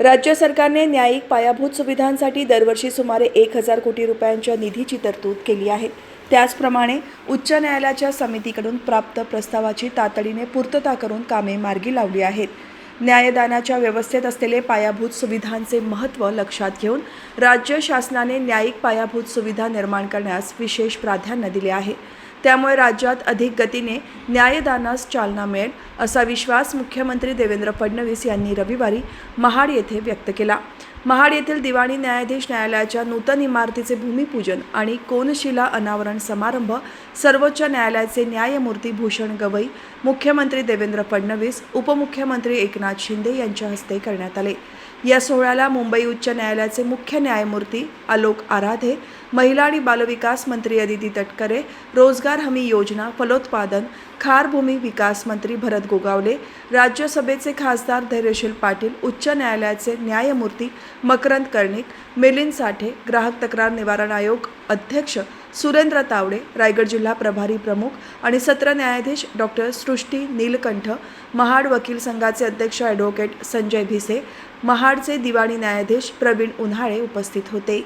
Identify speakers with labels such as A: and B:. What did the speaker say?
A: राज्य सरकारने न्यायिक पायाभूत सुविधांसाठी दरवर्षी सुमारे एक हजार कोटी रुपयांच्या निधीची तरतूद केली आहे. त्याचप्रमाणे उच्च न्यायालयाच्या समितीकडून प्राप्त प्रस्तावाची तातडीने पूर्तता करून कामे मार्गी लावली आहेत. न्यायदानाच्या व्यवस्थेत असलेले पायाभूत सुविधांचे महत्त्व लक्षात घेऊन राज्य शासनाने न्यायिक पायाभूत सुविधा निर्माण करण्यास विशेष प्राधान्य दिले आहे. त्यामुळे राज्यात अधिक गतीने न्यायदानास चालना मिळेल असा विश्वास मुख्यमंत्री देवेंद्र फडणवीस यांनी रविवारी महाड येथे व्यक्त केला. महाड येथील दिवाणी न्यायाधीश न्यायालयाच्या नूतन इमारतीचे भूमिपूजन आणि कोनशिला अनावरण समारंभ सर्वोच्च न्यायालयाचे न्यायमूर्ती भूषण गवई मुख्यमंत्री देवेंद्र फडणवीस उपमुख्यमंत्री एकनाथ शिंदे यांच्या हस्ते करण्यात आले. या सोहळ्याला मुंबई उच्च न्यायालयाचे मुख्य न्यायमूर्ती आलोक आराधे महिला आणि बालविकास मंत्री अदिती तटकरे रोजगार हमी योजना फलोत्पादन खारभूमी विकास मंत्री भरत गोगावले राज्यसभेचे खासदार धैर्यशील पाटील उच्च न्यायालयाचे न्यायमूर्ती मकरंद कर्णिक मिलिंद साठे ग्राहक तक्रार निवारण आयोग अध्यक्ष सुरेंद्र तावडे रायगड जिल्हा प्रभारी प्रमुख आणि सत्र न्यायाधीश डॉक्टर सृष्टी नीलकंठ महाड वकील संघाचे अध्यक्ष ॲडव्होकेट संजय भिसे महाडचे दिवाणी न्यायाधीश प्रवीण उन्हाळे उपस्थित होते.